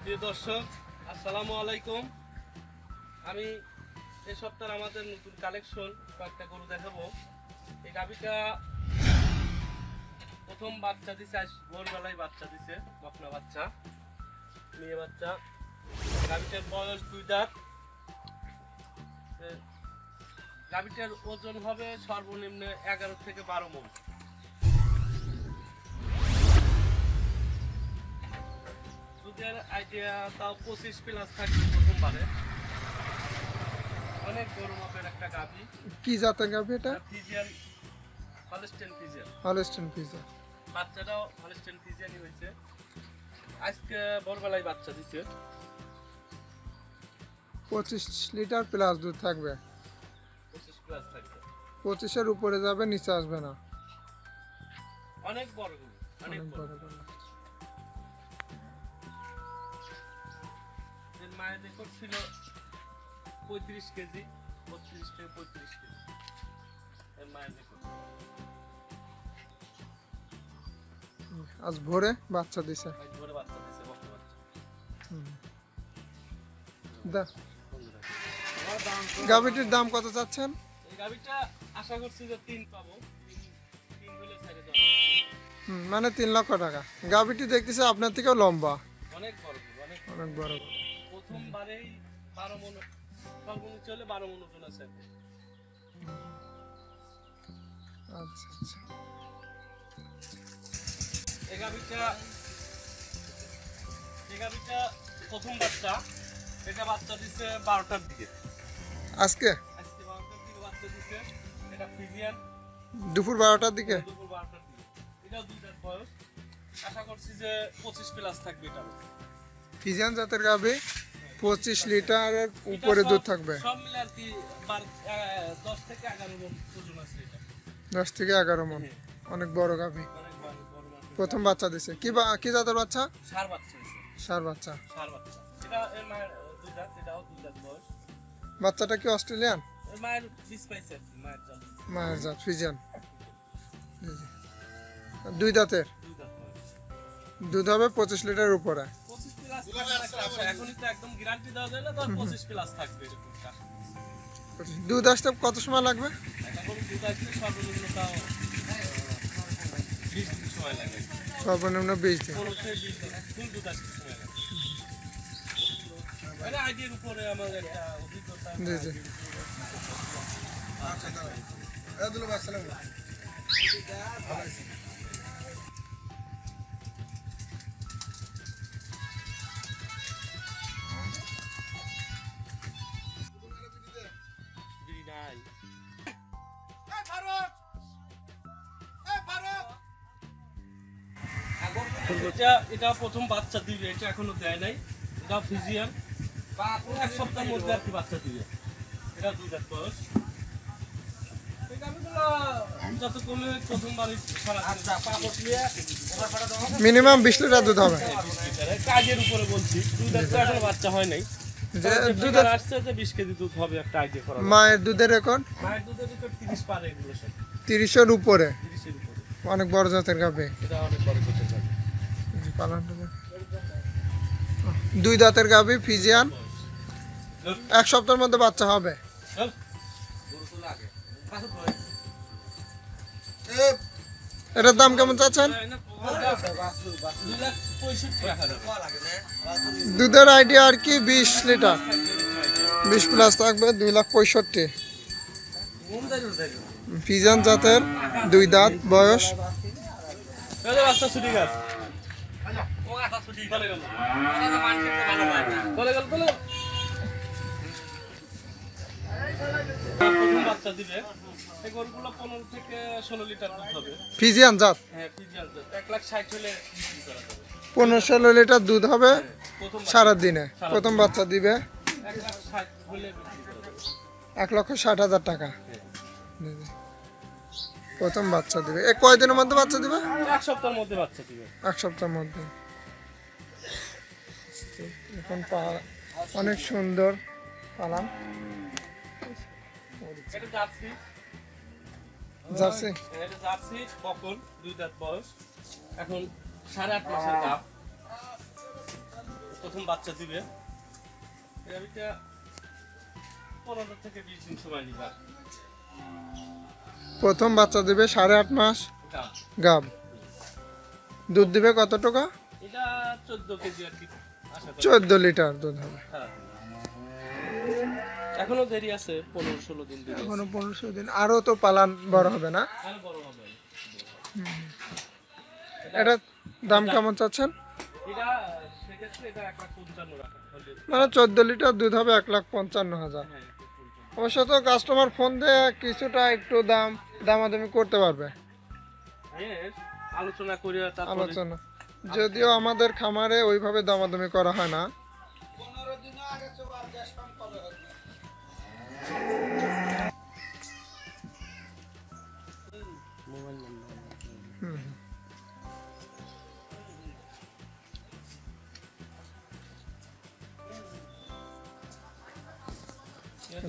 প্রিয় দর্শক আসসালামু আলাইকুম। আমি এই সপ্তাহে আমাদের নতুন কালেকশন কয়েকটা গরু দেখাবো। এই গাভিটা প্রথম বাচ্চা দিছে আজ ভোরবেলায় বাচ্চা দিছে বকনা বাচ্চা মেয়ে বাচ্চা। গাভিটার বয়স দুই দাঁত। এ, গাভিটার ওজন হবে সর্বনিম্ন এগারো থেকে বারো মন। দুধের আইডিয়া তাও পঁচিশ প্লাস থাকবে প্রথমবারে। অনেক বড় মাপের একটা গাভি। কি জাতের গাভি এটা? ফিজিয়ান হলস্টেন ফিজিয়ান হলস্টেন পিজা বাচ্চাটাও হলস্টেন ফিজিয়ানই হয়েছে। আজকে ভোরবেলায় বাচ্চা দিছে। পঁচিশ লিটার প্লাস দুধ থাকবে। পঁচিশ প্লাস থাকবে। পঁচিশের উপরে যাবে নিচে আসবে না। অনেক বড় অনেক বড়। মায়ের রেকর্ড ছিল পঁয়ত্রিশ কেজি বত্রিশ থেকে পঁয়ত্রিশ কেজি। মায়ের রেকর্ড। আজ ভোরে বাচ্চা দিছে। আজ ভোরে বাচ্চা দিছে বকনা বাচ্চা। দা গাভিটির দাম কত চাচ্ছেন? এই গাভিটা আশা করছি যে তিন পাবো। তিন তিন হলে ছেড়ে দেওয়া হুম, মানে তিন লক্ষ টাকা। গাভিটি দেখতেছে আপনার থেকেও লম্বা। অনেক বড়। অনেক বড়। প্রথমবারেই বারো মন সর্বনিচ্চ হলে বারো মন ওজন আছে। আচ্ছা আচ্ছা। গাভিটা গাভিটা প্রথম বাচ্চা এটা বাচ্চা দিছে বারোটার দিকে। আজকে? আজকে বারোটার দিকে বাচ্চা দিছে এটা ফিজিয়ান। দুপুর বারোটার দিকে? দুপুর বারোটার দিকে। এটাও বয়স। আশা করছি যে পঁচিশ প্লাস থাকবে এটা। ফিজিয়ান জাতের গাভি? পঁচিশ লিটারের উপরে দুধ থাকবে। দশ থেকে এগারো মন অনেক বড় গাভি। প্রথম বাচ্চা দিছে। কি বা- কি জাতের বাচ্চা? সার বাচ্চা বাচ্চাটা কি অস্ট্রেলিয়ান? মায়ের জাত। ফিজিয়ান। দুই দাঁতের দুধ হবে পঁচিশ লিটারের উপরে। এখনই তো একদম গ্যারান্টি দেওয়া যায় না তো পঁচিশ প্লাস থাকবে এরকম। দুধ আসতে কত সময় লাগবে? সর্বনিম্ন তাও বিশ দিন সময় লাগে। সর্বনিম্ন বিশ দিন। পনেরো থেকে বিশ এটা এটা প্রথম বাচ্চা দিবে এটা এখনও দেয় নাই। এটা ফিজিয়ান এক সপ্তাহের মধ্যে আর কি বাচ্চা দিবে। এটা দুই দাঁত বয়স। মিনিমাম বিশ লিটার দুধ হবে। কাজের উপরে বলছি দাঁত তো এখনও বাচ্চা হয় নাই। যে যে দুধের আসছে বিশ কেজি দুধ হবে একটা আইডিয়া করা মায়ের দুধের রেকর্ড মায়ের দুধের ভিতর তিরিশ পারে এগুলো তিরিশের উপরে? অনেক বড় জাতের এটা অনেক বড় করতে দুই দাঁতের গাভি, ফিজিয়ান। এক সপ্তাহের মধ্যে বাচ্চা হবে। এটার দাম কেমন চাচ্ছেন? দুধের আইডিয়া আর কি, বিশ লিটার। বিশ প্লাস থাকবে দুই লাখ পঁয়ষট্টি। ফিজান জাতের দুই দাঁত, বয়স। ফিজিয়ান জাত? পনেরো ষোলো লিটার দুধ হবে সারাদিনে। প্রথম বাচ্চা দিবে। এক লক্ষ ষাট হাজার টাকা। প্রথম বাচ্চা দিবে। এ কয়দিনের মধ্যে বাচ্চা দিবে? এক সপ্তাহের মধ্যে বাচ্চা দিবে। এক সপ্তাহের মধ্যে। এখন পা- অনেক সুন্দর পালাম। জার্সি জার্সি দুই দাঁত বয়স এখন সাড়ে আট মাসের প্রথম বাচ্চা দিবে। পনেরো থেকে বিশ দিন সময় নিবে। প্রথম বাচ্চা দিবে সাড়ে আট মাস গাব দুধ দিবে কত টাকা? এটা চোদ্দ কেজি আর কি। চোদ্দ লিটার দুধ হবে। হ্যাঁ। এখনও দেরি আছে পনেরো ষোলো দিন। এখনও পনেরোশো দিন। আরও তো পালান বড় হবে না? আরও বড় হবে। এটা দাম কেমন চাচ্ছেন? মানে চোদ্দ লিটার দুধ হবে এক লাখ পঞ্চান্ন হাজার। হ্যাঁ। অবশ্য তো কাস্টমার ফোন দিয়ে কিছুটা একটু দাম দামাদামি করতে পারবে। হ্যাঁ আলোচনা করে আলোচনা। যদিও আমাদের খামারে ওইভাবে দামাদামি করা হয় না।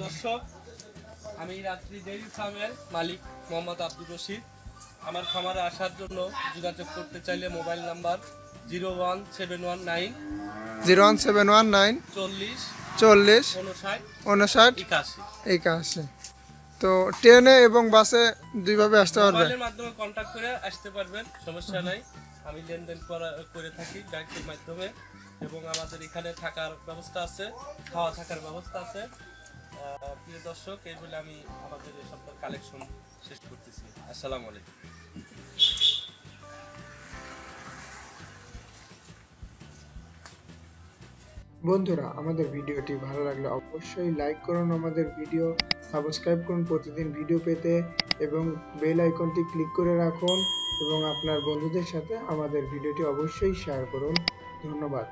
দর্শক, আমি রাত্রি ডেইরি ফার্মের মালিক মোহাম্মদ আব্দুর রশিদ। আমার খামারে আসার জন্য যোগাযোগ করতে চাইলে mobile number zero one seven one nine zero one seven one nine চল্লিশ চল্লিশ উনষাট উনষাট একাশি। তো ট্রেনে এবং বাসে দুইভাবে আসতে পারবে? মাধ্যমে কন্ট্যাক্ট করে আসতে পারবেন সমস্যা নাই। আমি লেনদেন করা করে থাকি ব্যাংকের মাধ্যমে এবং আমাদের এখানে থাকার ব্যবস্থা আছে খাওয়া থাকার ব্যবস্থা আছে। প্রিয় দর্শক আমি আমাদের সপ্তাহ কালেকশন শেষ করতেছি। আলাইকুম। বন্ধুরা, আমাদের ভিডিওটি ভালো লাগলে অবশ্যই লাইক করুন, আমাদের ভিডিও সাবস্ক্রাইব করুন, প্রতিদিন ভিডিও পেতে এবং বেল আইকনটি ক্লিক করে রাখুন এবং আপনার বন্ধুদের সাথে আমাদের ভিডিওটি অবশ্যই শেয়ার করুন। ধন্যবাদ।